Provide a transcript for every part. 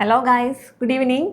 Hello guys good evening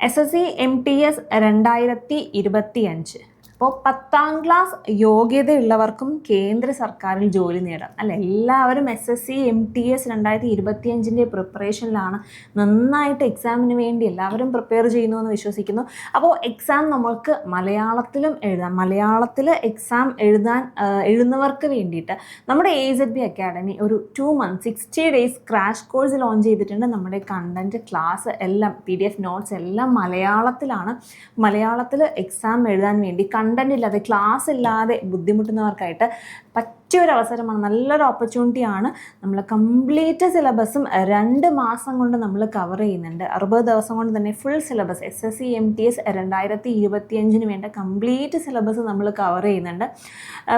S S C M T S രണ്ടായിരത്തി ഇരുപത്തി അഞ്ച് അപ്പോൾ പത്താം ക്ലാസ് യോഗ്യതയുള്ളവർക്കും കേന്ദ്ര സർക്കാരിൽ ജോലി നേടാം. അല്ല? എല്ലാവരും S S C M T S രണ്ടായിരത്തി ഇരുപത്തി അഞ്ചിന്റെ പ്രിപ്പറേഷനിലാണ് നന്നായിട്ട് എക്സാമിന് വേണ്ടി എല്ലാവരും പ്രിപ്പയർ ചെയ്യുന്നു എന്ന് വിശ്വസിക്കുന്നു. അപ്പോൾ എക്സാം നമ്മൾക്ക് മലയാളത്തിലും എഴുതാം. മലയാളത്തിൽ എക്സാം എഴുതാൻ എഴുതുന്നവർക്ക് വേണ്ടിയിട്ട് നമ്മുടെ എ സെഡ് ബി അക്കാഡമി ഒരു two month sixty days crash course launch ചെയ്തിട്ടുണ്ട്. നമ്മുടെ കണ്ടന്റ് ക്ലാസ് എല്ലാം പി ഡി എഫ് നോട്ട്സ് എല്ലാം മലയാളത്തിലാണ്. മലയാളത്തിൽ എക്സാം എഴുതാൻ വേണ്ടി കണ്ടന്റ് ഇല്ലാതെ ക്ലാസ് ഇല്ലാതെ ബുദ്ധിമുട്ടുന്നവർക്കായിട്ട് പറ്റിയൊരു അവസരമാണ് നല്ലൊരു ഓപ്പർച്യൂണിറ്റിയാണ് നമ്മൾ കംപ്ലീറ്റ് സിലബസും രണ്ട് മാസം കൊണ്ട് നമ്മൾ കവർ ചെയ്യുന്നുണ്ട്. അറുപത് ദിവസം കൊണ്ട് തന്നെ full syllabus S S C M T S രണ്ടായിരത്തി ഇരുപത്തി അഞ്ചിന് വേണ്ട കംപ്ലീറ്റ് സിലബസ് നമ്മൾ കവർ ചെയ്യുന്നുണ്ട്.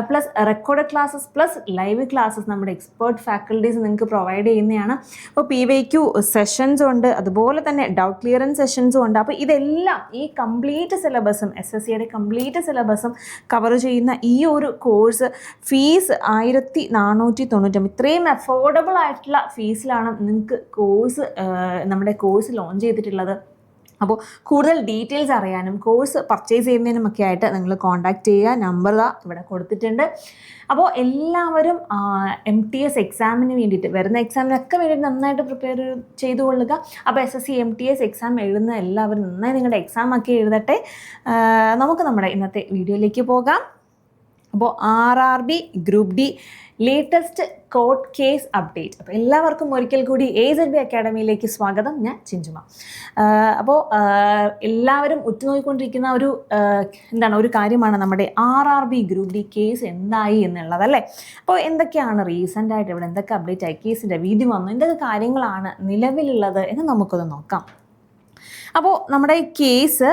Plus record classes plus live classes നമ്മുടെ എക്സ്പേർട്ട് ഫാക്കൽറ്റീസ് നിങ്ങൾക്ക് പ്രൊവൈഡ് ചെയ്യുന്നതാണ്. അപ്പോൾ പി വൈ ക്യു സെഷൻസ് ഉണ്ട് അതുപോലെ തന്നെ ഡൗട്ട് ക്ലിയറൻസ് സെഷൻസും ഉണ്ട്. അപ്പോൾ ഇതെല്ലാം ഈ കംപ്ലീറ്റ് സിലബസും എസ് എസ് സിയുടെ കംപ്ലീറ്റ് സിലബസും കവർ ചെയ്യുന്ന ഈ ഒരു കോഴ്സ് ഫീസ് ആയിരത്തി നാനൂറ്റി തൊണ്ണൂറ്റൊമ്പത് ഇത്രയും അഫോർഡബിൾ ആയിട്ടുള്ള ഫീസിലാണ് നിങ്ങൾക്ക് കോഴ്സ് നമ്മുടെ കോഴ്സ് ലോഞ്ച് ചെയ്തിട്ടുള്ളത്. അപ്പോൾ കൂടുതൽ ഡീറ്റെയിൽസ് അറിയാനും കോഴ്സ് പർച്ചേസ് ചെയ്യുന്നതിനും ഒക്കെ ആയിട്ട് നിങ്ങൾ കോൺടാക്റ്റ് ചെയ്യുക. നമ്പർ ഇവിടെ കൊടുത്തിട്ടുണ്ട്. അപ്പോൾ എല്ലാവരും എം ടി എസ് എക്സാമിന് വേണ്ടിയിട്ട് വരുന്ന എക്സാമിനൊക്കെ വേണ്ടിയിട്ട് നന്നായിട്ട് പ്രിപ്പയർ ചെയ്തു കൊള്ളുക അപ്പോൾ S S C M T S exam എഴുതുന്ന എല്ലാവരും നന്നായി നിങ്ങളുടെ എക്സാം ഒക്കെ എഴുതട്ടെ. നമുക്ക് നമ്മുടെ ഇന്നത്തെ വീഡിയോയിലേക്ക് പോകാം. അപ്പോൾ R R B group D latest court case update അപ്പോൾ എല്ലാവർക്കും ഒരിക്കൽ കൂടി എ സെഡ് ബി അക്കാഡമിയിലേക്ക് സ്വാഗതം. ഞാൻ ചിഞ്ചുമ. അപ്പോൾ എല്ലാവരും ഉറ്റുനോക്കിക്കൊണ്ടിരിക്കുന്ന ഒരു എന്താണ് ഒരു കാര്യമാണ് നമ്മുടെ R R B group D case എന്തായി എന്നുള്ളത് അല്ലേ അപ്പോൾ എന്തൊക്കെയാണ് റീസെന്റ് ആയിട്ട് ഇവിടെ എന്തൊക്കെ അപ്ഡേറ്റ് ആയി? കേസിന്റെ വീതി വന്നു. എന്തൊക്കെ കാര്യങ്ങളാണ് നിലവിലുള്ളത് എന്ന് നമുക്കൊന്ന് നോക്കാം. അപ്പോൾ നമ്മുടെ ഈ കേസ്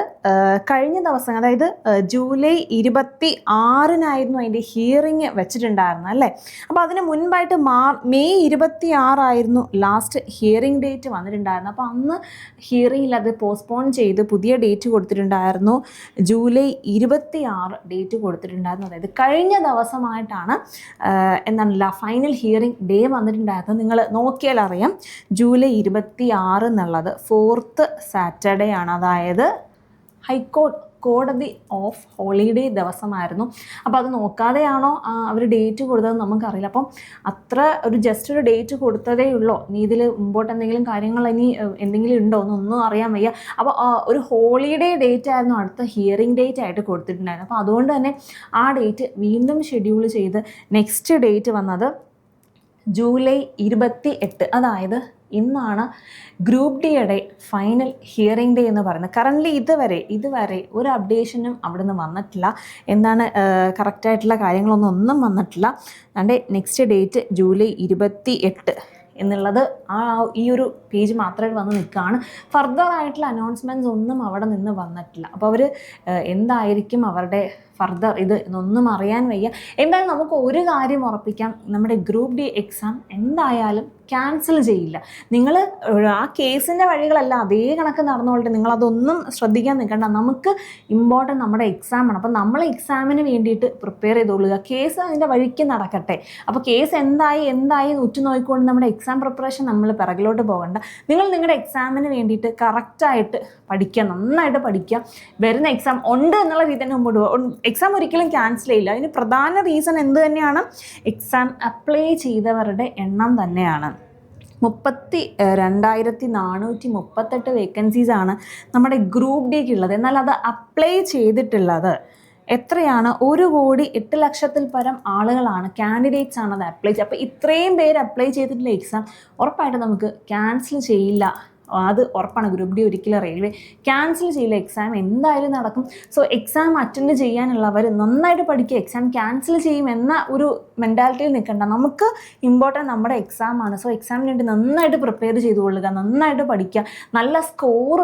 കഴിഞ്ഞ ദിവസം അതായത് ജൂലൈ ഇരുപത്തി ആറിനായിരുന്നു അതിന്റെ ഹിയറിങ് വെച്ചിട്ടുണ്ടായിരുന്നത് അല്ലേ? അപ്പോൾ അതിന് മുൻപായിട്ട് മാ മെയ് ഇരുപത്തി ആറായിരുന്നു ലാസ്റ്റ് ഹിയറിംഗ് ഡേറ്റ് വന്നിട്ടുണ്ടായിരുന്നു അപ്പോൾ അന്ന് ഹിയറിംഗിൽ അത് പോസ്റ്റ്പോൺ ചെയ്ത് പുതിയ ഡേറ്റ് കൊടുത്തിട്ടുണ്ടായിരുന്നു. ജൂലൈ ഇരുപത്തി ആറ് ഡേറ്റ് കൊടുത്തിട്ടുണ്ടായിരുന്നു. അതായത് കഴിഞ്ഞ ദിവസമായിട്ടാണ് എന്താണല്ല എന്താണ് ഫൈനൽ ഹിയറിംഗ് ഡേ വന്നിട്ടുണ്ടായിരുന്നത്. നിങ്ങൾ നോക്കിയാൽ അറിയാം ജൂലൈ ഇരുപത്തി ആറ് എന്നുള്ളത് ഫോർത്ത് സാറ്റർഡേ ആണ് അതായത് ഹൈക്കോർട്ട് കോടതി ഓഫ് ഹോളിഡേ ദിവസമായിരുന്നു. അപ്പോൾ അത് നോക്കാതെയാണോ അവർ ഡേറ്റ് കൊടുത്തത് നമുക്കറിയില്ല. അപ്പം അത്ര ഒരു ജസ്റ്റ് ഒരു ഡേറ്റ് കൊടുത്തതേ ഉള്ളോ. നീ ഇതിൽ മുമ്പോട്ട് എന്തെങ്കിലും കാര്യങ്ങൾ ഇനി എന്തെങ്കിലും ഉണ്ടോ എന്നൊന്നും അറിയാൻ വയ്യ. അപ്പോൾ ഒരു ഹോളിഡേ ഡേറ്റ് ആയിരുന്നു അടുത്ത ഹിയറിംഗ് ഡേറ്റ് ആയിട്ട് കൊടുത്തിട്ടുണ്ടായിരുന്നു അപ്പോൾ അതുകൊണ്ട് തന്നെ ആ ഡേറ്റ് വീണ്ടും ഷെഡ്യൂൾ ചെയ്ത് നെക്സ്റ്റ് ഡേറ്റ് വന്നത് ജൂലൈ ഇരുപത്തി എട്ട് അതായത് ഇന്നാണ് ഗ്രൂപ്പ് ഡിയുടെ ഫൈനൽ ഹിയറിംഗ് ഡേ എന്ന് പറയുന്നത്. കറന്റ്ലി ഇതുവരെ ഇതുവരെ ഒരു അപ്ഡേഷനും അവിടെ നിന്ന് വന്നിട്ടില്ല. എന്താണ് കറക്റ്റായിട്ടുള്ള കാര്യങ്ങളൊന്നും ഒന്നും വന്നിട്ടില്ല. അതുകൊണ്ട് നെക്സ്റ്റ് ഡേറ്റ് ജൂലൈ ഇരുപത്തി എട്ട് എന്നുള്ളത് ആ ഈ ഒരു പേജ് മാത്രമേ വന്ന് നിൽക്കുകയാണ് ഫർദർ ആയിട്ടുള്ള അനൗൺസ്മെന്റ്സ് ഒന്നും അവിടെ നിന്ന് വന്നിട്ടില്ല. അപ്പോൾ അവർ എന്തായിരിക്കും അവരുടെ ഫർദർ ഇത് ഇതൊന്നും അറിയാൻ വയ്യ. എന്തായാലും നമുക്ക് ഒരു കാര്യം ഉറപ്പിക്കാം. നമ്മുടെ ഗ്രൂപ്പ് ഡി എക്സാം എന്തായാലും ക്യാൻസൽ ചെയ്യില്ല. നിങ്ങൾ ആ കേസിന്റെ വഴികളല്ല അതേ കണക്ക് നടന്നുകൊള്ളട്ടെ. നിങ്ങളതൊന്നും ശ്രദ്ധിക്കാൻ നിൽക്കണ്ട. നമുക്ക് ഇമ്പോർട്ടന്റ് നമ്മുടെ എക്സാമാണ് അപ്പോൾ നമ്മൾ എക്സാമിന് വേണ്ടിയിട്ട് പ്രിപ്പയർ ചെയ്തോളുക. കേസ് അതിന്റെ വഴിക്ക് നടക്കട്ടെ. അപ്പോൾ കേസ് എന്തായി എന്തായി ഉറ്റുനോക്കിക്കൊണ്ട് നമ്മുടെ എക്സാം പ്രിപ്പറേഷൻ നമ്മൾ പിറകിലോട്ട് പോകണ്ട. നിങ്ങൾ നിങ്ങളുടെ എക്സാമിന് വേണ്ടിയിട്ട് കറക്റ്റായിട്ട് പഠിക്കുക. നന്നായിട്ട് പഠിക്കുക. വരുന്ന എക്സാം ഉണ്ട് എന്നുള്ള രീതി തന്നെ മുമ്പോട്ട് എക്സാം ഒരിക്കലും ക്യാൻസൽ ചെയ്യില്ല. അതിന് പ്രധാന റീസൺ എന്ത് തന്നെയാണ്? എക്സാം അപ്ലൈ ചെയ്തവരുടെ എണ്ണം തന്നെയാണ്. മുപ്പത്തി രണ്ടായിരത്തി നാനൂറ്റി മുപ്പത്തെട്ട് വേക്കൻസീസ് ആണ് നമ്മുടെ ഗ്രൂപ്പ് ഡിക്ക് ഉള്ളത് എന്നാൽ അത് അപ്ലൈ ചെയ്തിട്ടുള്ളത് എത്രയാണ്? ഒരു കോടി എട്ട് ലക്ഷത്തിൽ പരം ആളുകളാണ് കാൻഡിഡേറ്റ്സ് ആണ് അത് അപ്ലൈ ചെയ്യുക അപ്പോൾ ഇത്രയും പേര് അപ്ലൈ ചെയ്തിട്ടുള്ള എക്സാം ഉറപ്പായിട്ട് നമുക്ക് ക്യാൻസൽ ചെയ്യില്ല. അത് ഉറപ്പാണ്. ഗ്രൂപ്പ് ഡി ഒരിക്കലും റെയിൽവേ ക്യാൻസൽ ചെയ്യില്ല എക്സാം എന്തായാലും നടക്കും. സോ എക്സാം അറ്റൻഡ് ചെയ്യാനുള്ളവർ നന്നായിട്ട് പഠിക്കുക. എക്സാം ക്യാൻസൽ ചെയ്യും എന്ന ഒരു മെന്റാലിറ്റിയിൽ നിൽക്കണ്ട. നമുക്ക് ഇമ്പോർട്ടന്റ് നമ്മുടെ എക്സാമാണ് സോ എക്സാമിന് വേണ്ടി നന്നായിട്ട് പ്രിപ്പയർ ചെയ്തുകൊള്ളുക നന്നായിട്ട് പഠിക്കുക. നല്ല സ്കോർ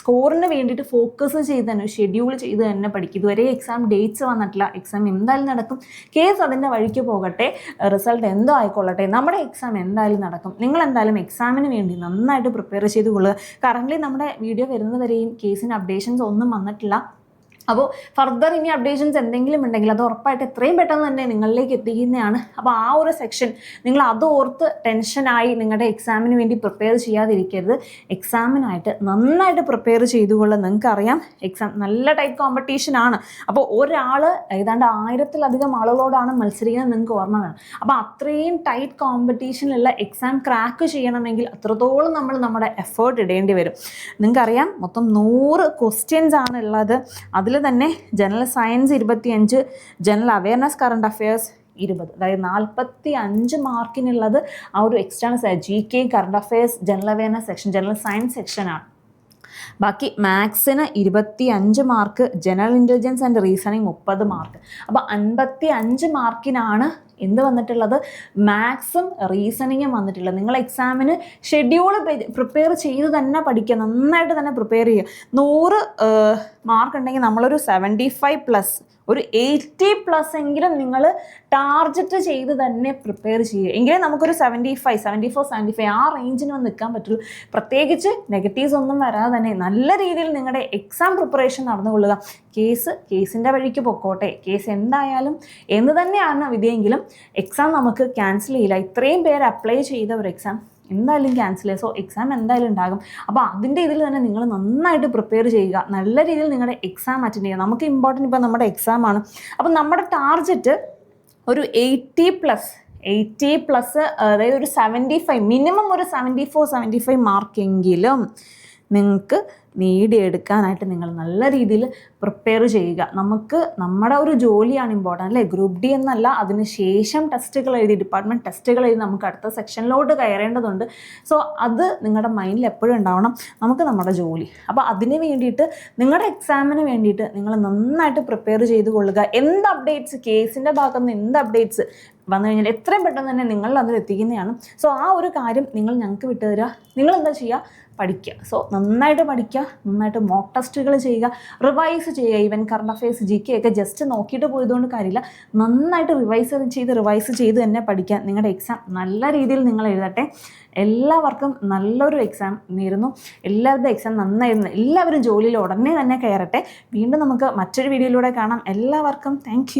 സ്കോറിന് വേണ്ടിയിട്ട് ഫോക്കസ് ചെയ്ത് തന്നെ ഷെഡ്യൂൾ ചെയ്ത് തന്നെ പഠിക്കുക. ഇതുവരെ എക്സാം ഡേറ്റ്സ് വന്നിട്ടില്ല. എക്സാം എന്തായാലും നടക്കും. കേസ് അതിന്റെ വഴിക്ക് പോകട്ടെ. റിസൾട്ട് എന്തോ ആയിക്കൊള്ളട്ടെ. നമ്മുടെ എക്സാം എന്തായാലും നടക്കും. നിങ്ങൾ എന്തായാലും എക്സാമിന് വേണ്ടി നന്നായിട്ട് പ്രിപ്പയർ ചെയ്ത് കൊള്ളുക കറന്റ്ലി നമ്മുടെ വീഡിയോ വരുന്നതുവരെയും കേസിന് അപ്ഡേഷൻസ് ഒന്നും വന്നിട്ടില്ല. അപ്പോൾ ഫർദർ ഇനി അപ്ഡേഷൻസ് എന്തെങ്കിലും ഉണ്ടെങ്കിൽ അത് ഉറപ്പായിട്ട് എത്രയും പെട്ടെന്ന് തന്നെ നിങ്ങളിലേക്ക് എത്തിക്കുന്നതാണ്. അപ്പോൾ ആ ഒരു സെക്ഷൻ നിങ്ങൾ അത് ഓർത്ത് ടെൻഷനായി നിങ്ങളുടെ എക്സാമിന് വേണ്ടി പ്രിപ്പയർ ചെയ്യാതിരിക്കരുത്. എക്സാമിനായിട്ട് നന്നായിട്ട് പ്രിപ്പയർ ചെയ്തുകൊള്ളുക നിങ്ങൾക്കറിയാം എക്സാം നല്ല ടൈപ്പ് കോമ്പറ്റീഷൻ ആണ്. അപ്പോൾ ഒരാൾ ഏതാണ്ട് ആയിരത്തിലധികം ആളുകളോടാണ് മത്സരിക്കുന്നത് നിങ്ങൾക്ക് ഓർമ്മ വേണം. അപ്പോൾ അത്രയും ടൈറ്റ് കോമ്പറ്റീഷനിലുള്ള എക്സാം ക്രാക്ക് ചെയ്യണമെങ്കിൽ അത്രത്തോളം നമ്മൾ നമ്മുടെ എഫേർട്ട് ഇടേണ്ടി വരും. നിങ്ങൾക്കറിയാം മൊത്തം നൂറ് ക്വസ്റ്റ്യൻസ് ആണ് ഉള്ളത്. അതിൽ തന്നെ ജനറൽ സയൻസ് ഇരുപത്തിയഞ്ച് ജനറൽ അവയർനെസ് കറണ്ട് അഫയേഴ്സ് ഇരുപത്. അതായത് നാൽപ്പത്തി അഞ്ച് മാർക്കിനുള്ളത് ആ ഒരു external G K current affairs general awareness section general science സെക്ഷനാണ് ബാക്കി മാത്സിന് ഇരുപത്തി അഞ്ച് mark general intelligence and reasoning മുപ്പത് മാർക്ക്. അപ്പോൾ അൻപത്തി അഞ്ച് മാർക്കിനാണ് എന്ത് വന്നിട്ടുള്ളത്? മാത്സും റീസണിങ്ങും വന്നിട്ടുള്ളത് നിങ്ങൾ എക്സാമിന് ഷെഡ്യൂൾ പ്രിപ്പയർ ചെയ്ത് തന്നെ പഠിക്കുക. നന്നായിട്ട് തന്നെ പ്രിപ്പയർ ചെയ്യുക. നൂറ് മാർക്ക് ഉണ്ടെങ്കിൽ നമ്മളൊരു സെവന്റി ഫൈവ് പ്ലസ് ഒരു എയ്റ്റി പ്ലസ് എങ്കിലും നിങ്ങൾ ടാർജറ്റ് ചെയ്ത് തന്നെ പ്രിപ്പയർ ചെയ്യുക. എങ്കിലേ നമുക്കൊരു seventy five seventy four seventy five ആ റേഞ്ചിന് വന്ന് നിൽക്കാൻ പറ്റുള്ളൂ. പ്രത്യേകിച്ച് നെഗറ്റീവ്സ് ഒന്നും വരാതെ തന്നെ നല്ല രീതിയിൽ നിങ്ങളുടെ എക്സാം പ്രിപ്പറേഷൻ നടന്നുകൊള്ളുക. കേസ് കേസിന്റെ വഴിക്ക് പൊക്കോട്ടെ. കേസ് എന്തായാലും എന്ന് തന്നെയാണ് വിധിയെങ്കിലും എക്സാം നമുക്ക് ക്യാൻസൽ ചെയ്യില്ല. ഇത്രയും പേര് അപ്ലൈ ചെയ്ത ഒരു എക്സാം എന്തായാലും ക്യാൻസൽ ചെയ്യുക സോ എക്സാം എന്തായാലും ഉണ്ടാകും. അപ്പോൾ അതിന്റെ ഇതിൽ തന്നെ നിങ്ങൾ നന്നായിട്ട് പ്രിപ്പയർ ചെയ്യുക. നല്ല രീതിയിൽ നിങ്ങളുടെ എക്സാം അറ്റൻഡ് ചെയ്യുക. നമുക്ക് ഇമ്പോർട്ടന്റ് ഇപ്പോൾ നമ്മുടെ എക്സാം ആണ്. അപ്പോൾ നമ്മുടെ ടാർജറ്റ് ഒരു എയ്റ്റി പ്ലസ് എയ്റ്റി പ്ലസ് അതായത് ഒരു സെവന്റി ഫൈവ് മിനിമം ഒരു സെവന്റി ഫോർ സെവന്റി ഫൈവ് മാർക്കെങ്കിലും നിങ്ങൾക്ക് നേടിയെടുക്കാനായിട്ട് നിങ്ങൾ നല്ല രീതിയിൽ പ്രിപ്പയർ ചെയ്യുക. നമുക്ക് നമ്മുടെ ഒരു ജോലിയാണ് ഇമ്പോർട്ടന്റ് അല്ലേ? ഗ്രൂപ്പ് ഡി എന്നല്ല അതിന് ശേഷം ടെസ്റ്റുകൾ എഴുതി ഡിപ്പാർട്ട്മെന്റ് ടെസ്റ്റുകൾ എഴുതി നമുക്ക് അടുത്ത സെക്ഷനിലോട്ട് കയറേണ്ടതുണ്ട്. സോ അത് നിങ്ങളുടെ മൈൻഡിൽ എപ്പോഴും ഉണ്ടാവണം. നമുക്ക് നമ്മുടെ ജോലി. അപ്പോൾ അതിന് വേണ്ടിയിട്ട് നിങ്ങളുടെ എക്സാമിന് വേണ്ടിയിട്ട് നിങ്ങൾ നന്നായിട്ട് പ്രിപ്പയർ ചെയ്ത് കൊള്ളുക എന്ത് അപ്ഡേറ്റ്സ് കേസിന്റെ ഭാഗത്തുനിന്ന് എന്ത് അപ്ഡേറ്റ്സ് വന്നു കഴിഞ്ഞാൽ എത്രയും പെട്ടെന്ന് തന്നെ നിങ്ങൾ അതിൽ എത്തിക്കുന്നതാണ്. സോ ആ ഒരു കാര്യം നിങ്ങൾ ഞങ്ങൾക്ക് വിട്ടു തരിക നിങ്ങൾ എന്താ ചെയ്യുക പഠിക്കുക. സോ നന്നായിട്ട് പഠിക്കുക നന്നായിട്ട് മോക്ക് ടെസ്റ്റുകൾ ചെയ്യുക റിവൈസ് ചെയ്യുക. Even current affairs G K ഒക്കെ ജസ്റ്റ് നോക്കിയിട്ട് പോയതുകൊണ്ട് കാര്യമില്ല. നന്നായിട്ട് റിവൈസ് ചെയ്ത് റിവൈസ് ചെയ്ത് തന്നെ പഠിക്കുക. നിങ്ങളുടെ എക്സാം നല്ല രീതിയിൽ നിങ്ങൾ എഴുതട്ടെ. എല്ലാവർക്കും നല്ലൊരു എക്സാം നേരുന്നു. എല്ലാവരുടെ എക്സാം നന്നായിരുന്നു. എല്ലാവരും ജോലിയിൽ ഉടനെ തന്നെ കയറട്ടെ. വീണ്ടും നമുക്ക് മറ്റൊരു വീഡിയോയിലൂടെ കാണാം. എല്ലാവർക്കും താങ്ക്